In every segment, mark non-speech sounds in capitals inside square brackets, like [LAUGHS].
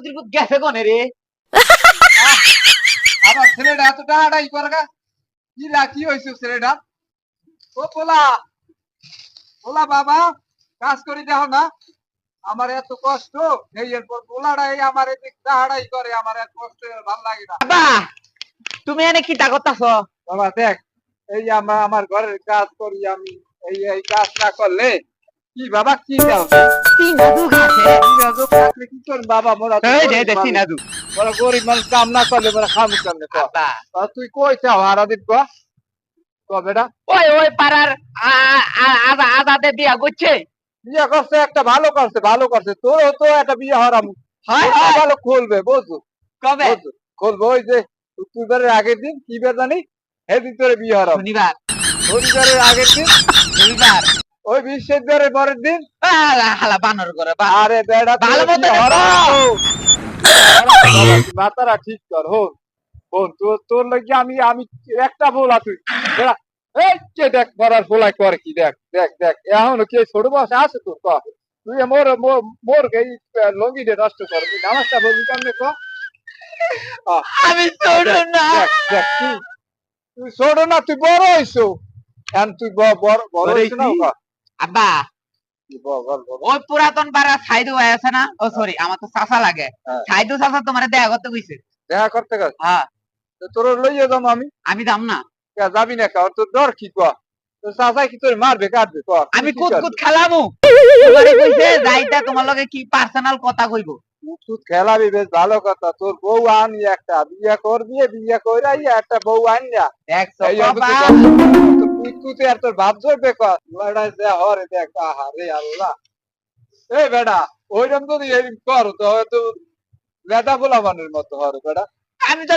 সুধীর পুত গেছে কোনে রে? [LAUGHS] আমার ছেলেটা এত টাকাটাই করে গা। কি রা কি হয়েছে ছেলেটা? ও পোলা পোলা বাবা কাজ করি দেখো না। আমার এত কষ্ট এই এরপর পোলাটাই আমার এদিক টাকাটাই করে আমার এত কষ্ট ভালো লাগে না। তুমি এনে কি তা করতাছ? বাবা দেখ এই আমার আমার ঘরের কাজ করি আমি এই এই কাজ না করলে কি বাবা কি দাও তিন আছে কি থাকলে কি করব বাবা মোরা এই দে দে মানুষ। মোরা গরিব মানুষ কাম না করলে মোরা খাম কেমনে ক? তুই কই চাও হারাদিন ক? ক বেটা? ওই ওই পাড়ার আ- আ- আদা আদাতে বিয়া করছে। বিয়ে করছে একটা ভালো করছে ভালো করছে। তোরও তো একটা বিয়ে হরাম হয় তোরও ভালো খুলবে বুঝছ? কবে? খুলবে ওই যে তুইবারের আগের দিন কি বার জানি? সেদিন তোরে বিয়ে হরাম শনিবার। শনিবারের আগের দিন? রবিবার ওই বিশ্বের দ্বারের পরের দিন? হালা বানর করে বা আরে বেড়া ভালো মতো। মাতারা ঠিক কর হোন হোন তোর তোর লাগি আমি আমি একটা বলা তুই। বেড়া এই কে দেখ মরার ফোলাই করে কি দেখ দেখ দেখ। এখনও কে ছোট বয়সে আছে তোর ক। তুই মোর মোর মোর এই লঙ্গি দে নষ্ট কর তুই নামাজটা বলবি কেমনে ক? আমি ছোট না। দেখ দেখ তুই ছোট না তুই বড় হইছো। এখন তুই বড় বড় বড় হইছো না? আব্বা ওই পুরাতন পাড়া সাইদু ভাই আছে না? ও সরি আমার তো চাচা লাগে। হ্যাঁ। সাইদু চাচা তোমার দেখা করতে কইছে। দেখা করতে গেছে হ্যাঁ। তোর লইয়ে যাম আমি। আমি দাম না। যাবি না কার তোর ডর কি কর তোর কি তোর মারবে কাটবে কর আমি কুত খেলামু তোমারে কইছে যাইতা তোমার লগে কি পার্সোনাল কথা কইবো। তুই খেলাবি বেশ ভালো কথা। তোর বউ আনি একটা। বিয়ে করবি বিয়ে কইরাই একটা বউ দেখছ এই বাবা। তুই আর তোর ভাব ধরবে লড়াই দে হরে দেখ আহা রে আল্লাহ। এই বেটা ওইরকম যদি এরকম কর তো হয়তো লেদা মতো হরে বেটা। আমি তো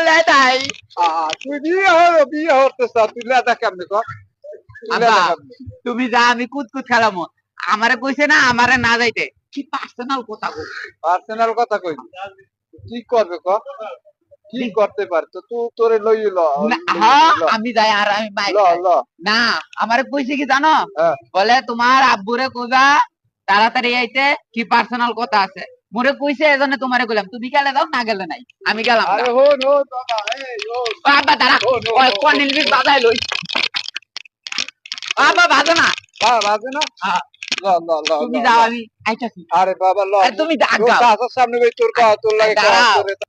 আহা তুই বিয়ে হর বিয়ে হতে চাও তুই লেদা কেমনে কর? তুমি যা আমি কুত খেলামু। আমারে কইছে না আমারে না যাইতে। কি পার্সোনাল কথা কই পার্সোনাল কথা কই কি করবে ক কি করতে পারে তো তোরে লই ল আমি যাই আর আমি বাইক না আমারে কইছে কি জানো? হ্যাঁ। বলে তোমার আব্বুরে কইবা তাড়াতাড়ি আইতে কি পার্সোনাল কথা আছে? মোরে কইছে এজন্য তোমারে কইলাম তুমি গেলে দাও না গেলে নাই আমি গেলাম আরে হন হন বাবা এই ও আব্বা দাঁড়া ও, নো, ওই কনিল বিট বাজাই লই। ও আব্বা বাজো না? বা বাজে না? হ্যাঁ। তুমি যাও আমি আইতাছি। আরে বাবা ল তুমি সামনে তোর তোর লাগে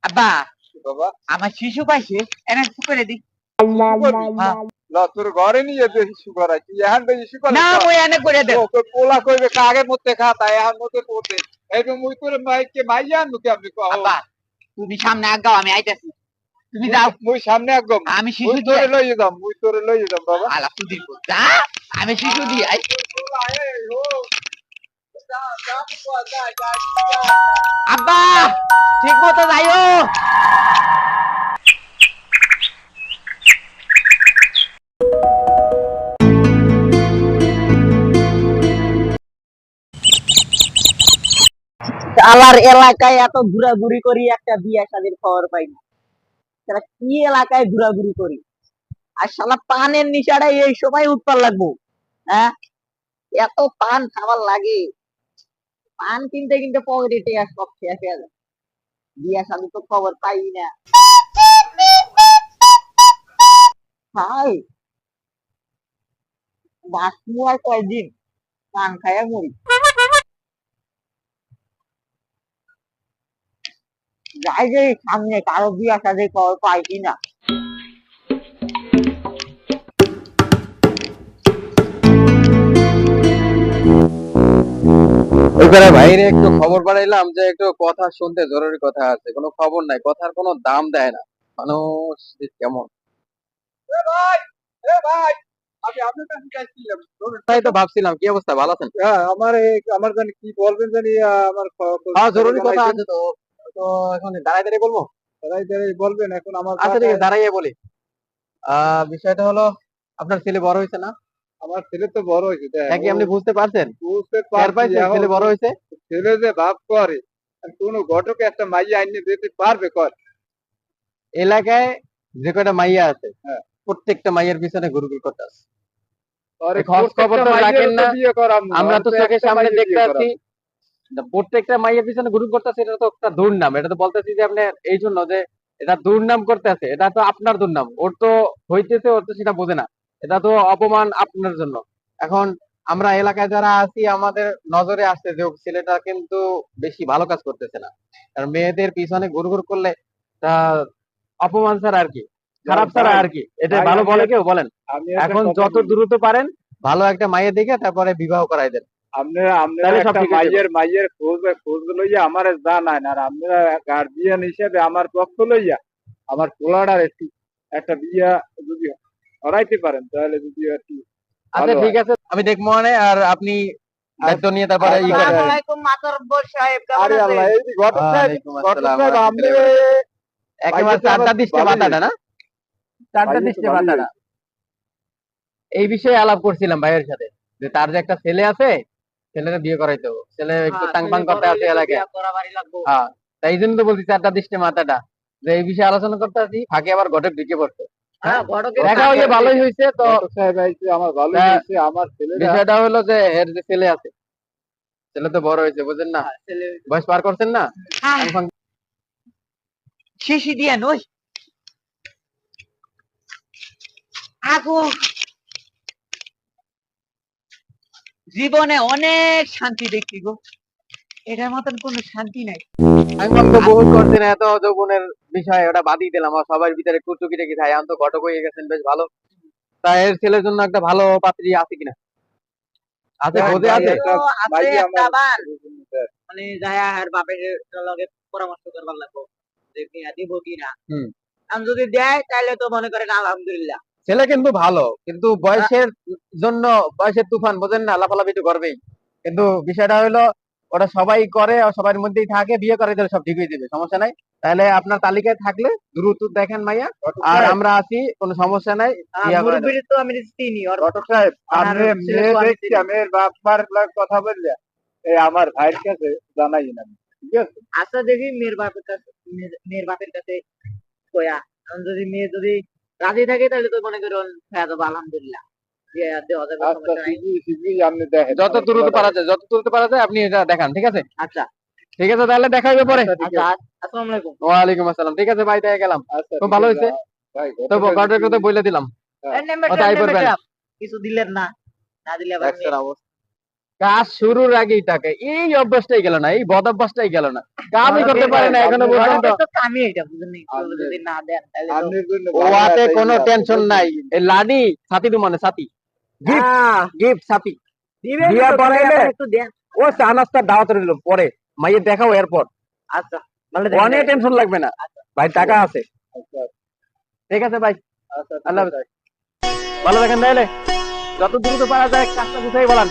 আব্বা। বাবা। আমার শিশু পাইছে এনে করে দি। ল তোর ঘরে নিয়ে দে করাই তুই এখন বে ইস্যু কর না মই এনে করে দে ও কই পোলা কইবে কাগে মতে খা তাই এখন মতে পড়তে এই তো মুই তোর মাইকে মাইয়া আব্বা তুমি সামনে আগাও আমি আইতাছি। তুমি যাও। মুই সামনে আগম। আমি শিশু তোরে লইয়ে যাম মুই তোরে লইয়ে যাম বাবা। আলা সুধীর যা আমি শিশু দিয়ে। আই আব্বা, ঠিক মতো আমার এলাকায় এত ঘোরাঘুরি করি, একটা বিয়ে শাদির খবর পাই না। তারা কি এলাকায় ঘোরাঘুরি করি? আর শালা পানের নিশাটা এই সময় উঠবার লাগবো হ্যাঁ? এত পান খাবার লাগে। পান কিনতে কিনতে পকেটে টেয়া সব হয়ে যায় বিয়ে শাদি তো খবর পাই না। হাই। বাসমু আর কয়দিন? পান খায়া মরি। যাই যে সামনে কারও বিয়া সাথে খবর পাই কিনা। ওইখানে বাইরে একটু খবর বাড়াইলাম যে একটু কথা শুনতে জরুরি কথা আছে কোনো খবর নাই কথার কোনো দাম দেয় না। মানুষ কেমন। ভাই ভাই আমি আপনার কাছে চাইছিলাম তাই তো ভাবছিলাম কি অবস্থা ভালো আছেন? হ্যাঁ, আমার আমার জানি কি বলবেন জানি আমার হ্যাঁ জরুরি কথা আছে তো। তো এখন দাঁড়াই দাঁড়িয়ে বলব? দাঁড়াই দাঁড়াই বলবেন এখন আমার আচ্ছা ঠিক আছে দাঁড়াইয়ে বলি। আহ বিষয়টা হলো আপনার ছেলে বড় হয়েছে না? আমার ছেলে তো বড় হয়েছে নাকি আপনি বুঝতে পারছেন? বুঝতে পারছি ছেলে বড় হয়েছে? ছেলে যে ভাব করে কোনো ঘটকে একটা মাইয়া আইনে দিতে পারবে কর। এলাকায় যে কয়টা মাইয়া আছে হ্যাঁ। প্রত্যেকটা মাইয়ার পিছনে ঘুরঘুর করতে আছে। আমরা তো চোখের সামনে দেখতে করাম। প্রত্যেকটা মাইয়ের পিছনে গ্রুপ করতেছে এটা তো একটা দুর্নাম। এটা তো বলতেছি যে আপনি এই জন্য যে এটা দুর্নাম করতেছে এটা তো আপনার দুর্নাম। ওর তো হইতেছে ওর তো সেটা বোঝে না। এটা তো অপমান আপনার জন্য। এখন আমরা এলাকায় যারা আছি আমাদের নজরে আসছে যে ছেলেটা কিন্তু বেশি ভালো কাজ করতেছে না। কারণ মেয়েদের পিছনে ঘুর ঘুর করলে তা অপমান ছাড়া আর কি খারাপ ছাড়া আর কি। এটা ভালো বলে কেউ বলেন? এখন যত। দ্রুত পারেন ভালো একটা মাইয়ে দেখে তারপরে বিবাহ করাই দেন। আপনারা আপনারা একটা ঠিক যাবে। মাইয়ের মাইয়ের খোঁজ খোঁজ লইয়া আমার জানায় না আর আপনারা গার্জিয়ান হিসেবে আমার পক্ষ লইয়া আমার পোলাটার একটু একটা বিয়া যদি করাইতে পারেন তাহলে যদি একটু আচ্ছা ঠিক আছে। আমি দেখব মানে আর আপনি দায়িত্ব নিয়ে তারপরে ই করেন। আচ্ছা। আসসালামাইকুম মাতরব্বর সাহেব কেমন আরে আল্লাহ আছেন? এই ঘটক সাহেব ঘটক সাহেব আপনি একেবারে চারটা দৃষ্টি মাথাটা না? চারটা দৃষ্টি মাথাটা এই বিষয়ে আলাপ করছিলাম ভাইয়ের সাথে যে তার যে একটা ছেলে আছে ছেলেটা বিয়ে করাইতে হবে। ছেলে একটু টাং পাং করতে আছে এলাকায় হ্যাঁ তাই জন্য তো বলছি চারটা দৃষ্টি মাথাটা। যে এই বিষয়ে আলোচনা করতে আছি ফাঁকে আবার ঘটক ঢুকে পড়ছে। হ্যাঁ ঘটকের দেখা হইলে ভালোই হয়েছে তো। আমার ভালোই হয়েছে আমার বিষয়টা হলো যে এর যে ছেলে আছে ছেলে তো বড় হয়েছে বুঝেন না? বয়স পার করছেন না? শিশি দিয়ে নই আগো। জীবনে অনেক শান্তি দেখি গো। এটার মতন কোনো শান্তি নাই। আমি বলব বহুত না এত যৌবনের বিষয় ওটা বাদই দিলাম। আর সবার ভিতরে কুচুকি টেকি খাই আমি তো ঘটক হয়ে গেছেন বেশ ভালো। তা এর ছেলের জন্য একটা ভালো পাত্রী আছে কিনা? আছে হ্যাঁ, বোধে আছে। আছে একটা আমার- মানে যায়া আর বাপের লগে পরামর্শ করবার লাগবো। যে বিয়া দিব কিনা? হুম। আমি যদি দেয় তাহলে তো মনে করেন আলহামদুলিল্লাহ। ছেলে কিন্তু ভালো কিন্তু বয়সের জন্য বয়সের তুফান বোঝেন না লাফালাফি একটু করবেই। কিন্তু বিষয়টা হলো ওটা সবাই করে আর সবার মধ্যেই থাকে বিয়ে করে দিলে সব ঠিক হয়ে যাবে সমস্যা নাই। তাহলে আপনার তালিকায় থাকলে দ্রুত দেখেন মাইয়া আর আমরা আছি কোনো সমস্যা নাই তো আমি চিনি ঘটক সাহেব আর মেয়ে দেখছি আমি বাপমার কথা বললে এই আমার ভাইয়ের কাছে জানাই না। ঠিক আছে? আচ্ছা দেখি মেয়ের বাপের কাছে মেয়ের- মেয়ের বাপের কাছে কয়া। যদি মেয়ে যদি রাজি থাকে তাহলে তো মনে করুন হ্যাঁ আলহামদুলিল্লাহ। আচ্ছা যত দ্রুত পারা যায় যত দ্রুত পারা যায় আপনি এটা দেখান ঠিক আছে? আচ্ছা। ঠিক আছে তাহলে দেখা হবে পরে। আচ্ছা, আচ্ছা ওয়ালাইকুম আসসালাম। ঠিক আছে ভাই দেখে গেলাম। খুব ভালো হয়েছে। তো কথা বলে দিলাম। ট্রাপ, নেমে করবেন। কিছু দিলেন না না দিলে আবার কাজ শুরুর আগেই তাকে। এই অভ্যাসটাই গেল না এই বদ অভ্যাসটাই গেল না। কামই করতে পারে না এখনও পর্যন্ত। এটা যদি না দেন তাহলে তো আপনার জন্য ও ভালো হাতে একটা কোনো টেনশন নাই। এই লাডি সাথী তো মানে সাথী গিফট দিবেন বিয়া বানাইলে- ও চা নাস্তা দাওয়াত রইল পরে। মাইয়ে দেখাও এরপর। আচ্ছা অনেক টেনশন লাগবে না। ভাই টাকা আছে। আচ্ছা, ঠিক আছে ভাই। আচ্ছা, আল্লাহ ভালো দেখেন তাহলে। যত দ্রুত পারা যায় কাজটা গুছাই বলান।